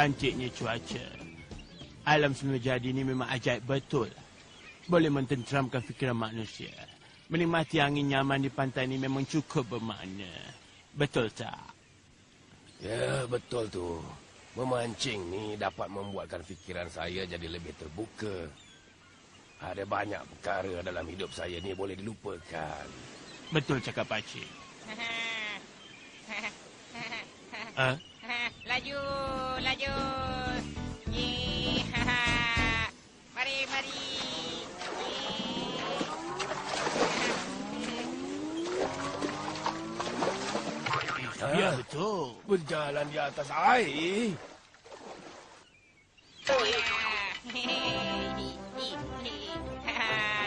cantiknya cuaca. Alam semula jadi ini memang ajaib betul. Boleh mententeramkan fikiran manusia. Menikmati angin nyaman di pantai ini memang cukup bermakna. Betul tak? Ya, betul tu. Memancing ni dapat membuatkan fikiran saya jadi lebih terbuka. Ada banyak perkara dalam hidup saya ni boleh dilupakan. Betul cakap pakcik. Ha? laju, laju. Ye, mari, mari. Ya, betul. Berjalan di atas air.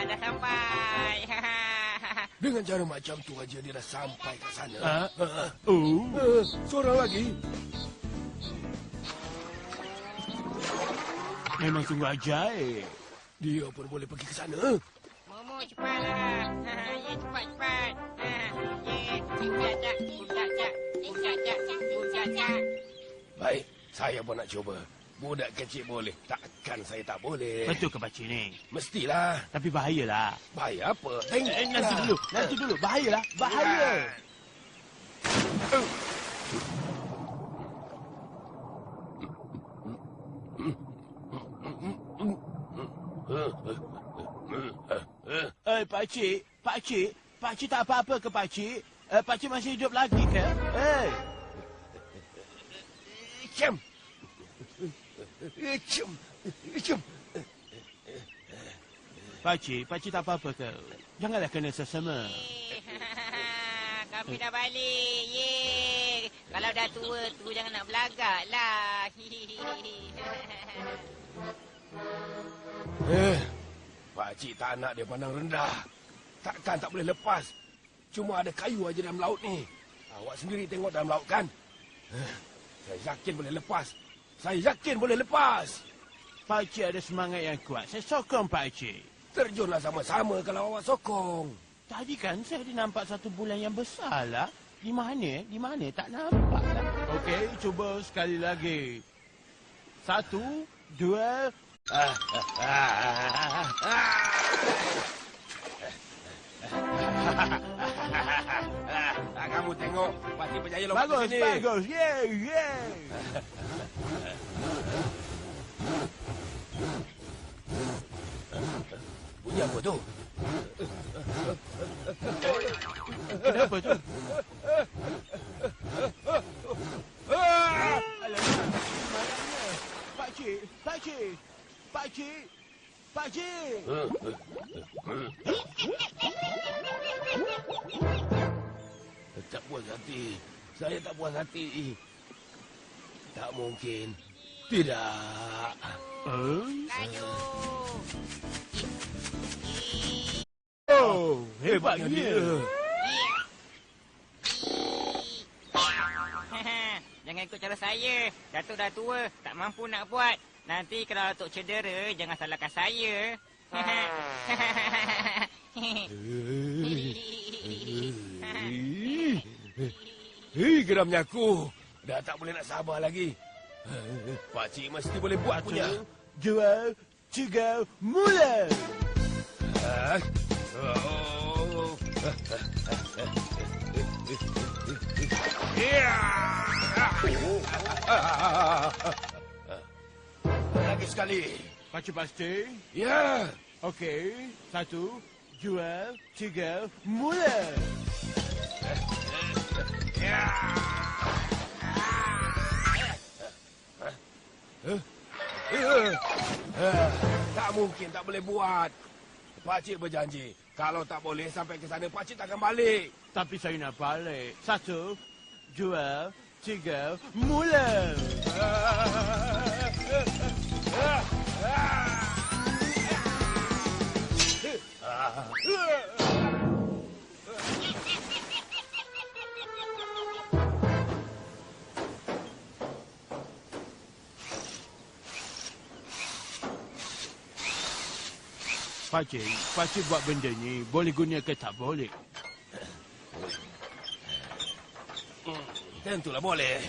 Dah sampai. Dengan cara macam tu aja dia dah sampai ke sana. Ha? Ha? Oh, Ha, seorang lagi. Memang sungguh ajaib. Dia pun boleh pergi ke sana. Momo cepatlah. Ye cepat cepat. Ye, jajak, jajak, jajak, jajak. Baik, saya pun nak cuba. Budak kecil boleh. Takkan saya tak boleh. Betul ke pakcik ni? Mestilah. Tapi bahayalah. Bahaya apa? Tengok. Eh, nanti dulu, nanti dulu. Bahayalah, bahaya. Eh, pakcik, pakcik, pakcik tak apa-apa ke pakcik? Eh, pakcik masih hidup lagi ke? Eh, Icem. Icem. Icem. pakcik, pakcik tak apa-apa ke? Janganlah kena sesama. Kami dah balik. Ye. Kalau dah tua tu jangan nak belagak lah. Eh, Pakcik tak nak dia pandang rendah. Takkan tak boleh lepas. Cuma ada kayu aja dalam laut ni. Awak sendiri tengok dalam laut kan? Eh, Saya yakin boleh lepas. Saya yakin boleh lepas. Pakcik ada semangat yang kuat. Saya sokong pakcik. Terjunlah sama-sama kalau awak sokong. Tadi kan saya ada nampak satu bulan yang besar lah. Di mana? Di mana? Tak nampak lah. Okey, cuba sekali lagi. Satu, dua... Ah, Kamu tengok, pasti berjaya lompat Bagus, sini. bagus. Yeah, yeah. Bunyi apa tu? Kenapa tu? Ah! Alamak, marahnya. Pakcik, pakcik, pakcik, pakcik. Tak puas hati. Saya tak puas hati. Tak mungkin. Tidak. Oh, Laju. oh hebatnya. Jangan ikut cara saya. Datuk dah tua, tak mampu nak buat. Nanti kalau Datuk cedera, jangan salahkan saya. Hei, geramnya aku. Dah tak boleh nak sabar lagi. Pakcik mesti boleh buat punya. Dua, tiga, mula. Ah. Oh. Ya. Lagi sekali. Pakcik pasti? Ya. Okey, satu, dua, tiga, mula. Ya. Ah, Tak mungkin tak boleh buat. Pakcik berjanji, kalau tak boleh sampai ke sana, pakcik takkan balik. Tapi saya nak balik. Satu, dua, tiga, mula. Pakcik, pakcik buat benda ni boleh guna ke tak boleh? Tentulah boleh.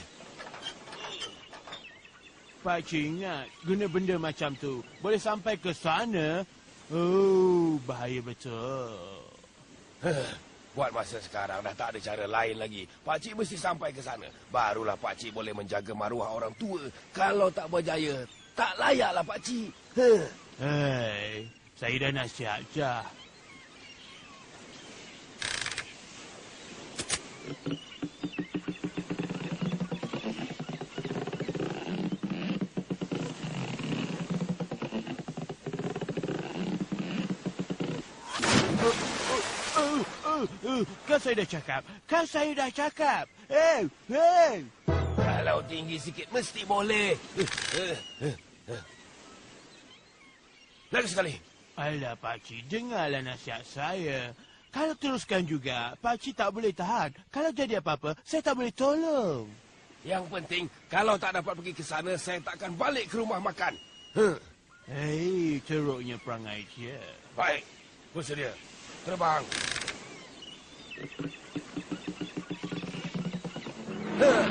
Pakcik ingat, guna benda macam tu. Boleh sampai ke sana. Oh, bahaya betul. Buat masa sekarang dah tak ada cara lain lagi. Pakcik mesti sampai ke sana. Barulah pakcik boleh menjaga maruah orang tua. Kalau tak berjaya, tak layaklah pakcik. Hei, saya dah nasihat Jah. Oh, oh, Kan saya dah cakap. Kan saya dah cakap. Hei, hei. Kalau tinggi sikit mesti boleh. Eh, eh, eh. Lagi sekali. Alah, Pakcik, dengarlah nasihat saya. Kalau teruskan juga, Pakcik tak boleh tahan. Kalau jadi apa-apa, saya tak boleh tolong. Yang penting, kalau tak dapat pergi ke sana, saya tak akan balik ke rumah makan. Huh. Hei, teruknya perangai dia. Baik, bersedia. Terbang. Huh.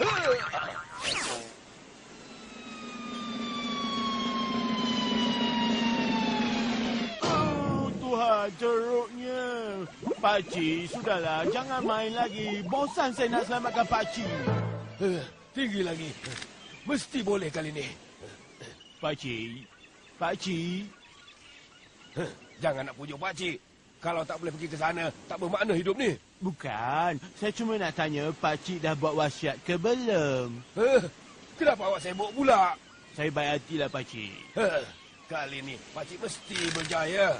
Huh. Oh, Tuhan, teruknya. Pakcik, sudahlah. Jangan main lagi. Bosan saya nak selamatkan Pakcik. Huh. Tinggi lagi. Mesti boleh kali ini. Pakcik, Pakcik. Huh. Jangan nak pujuk pakcik. Kalau tak boleh pergi ke sana, tak bermakna hidup ni. Bukan, saya cuma nak tanya Pakcik dah buat wasiat ke belum? Huh. Kenapa awak sibuk pula? Saya baik hatilah, Pakcik. Huh. Kali ni, pakcik mesti berjaya.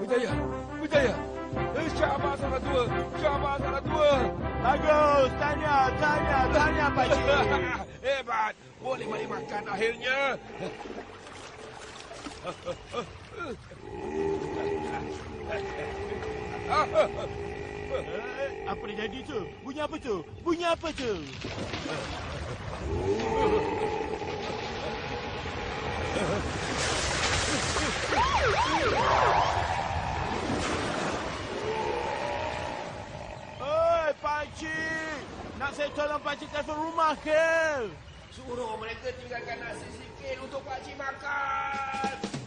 Berjaya, berjaya. Syabas anak tua, syabas anak tua. Bagus, tanya, tanya, tanya, Pakcik. Hebat, boleh balik makan akhirnya. Eh, apa yang jadi tu? Bunyi apa tu? Bunyi apa tu? Oi, pakcik! Nak saya tolong pakcik telefon rumah ke? Suruh mereka tinggalkan nasi sikit untuk pakcik makan.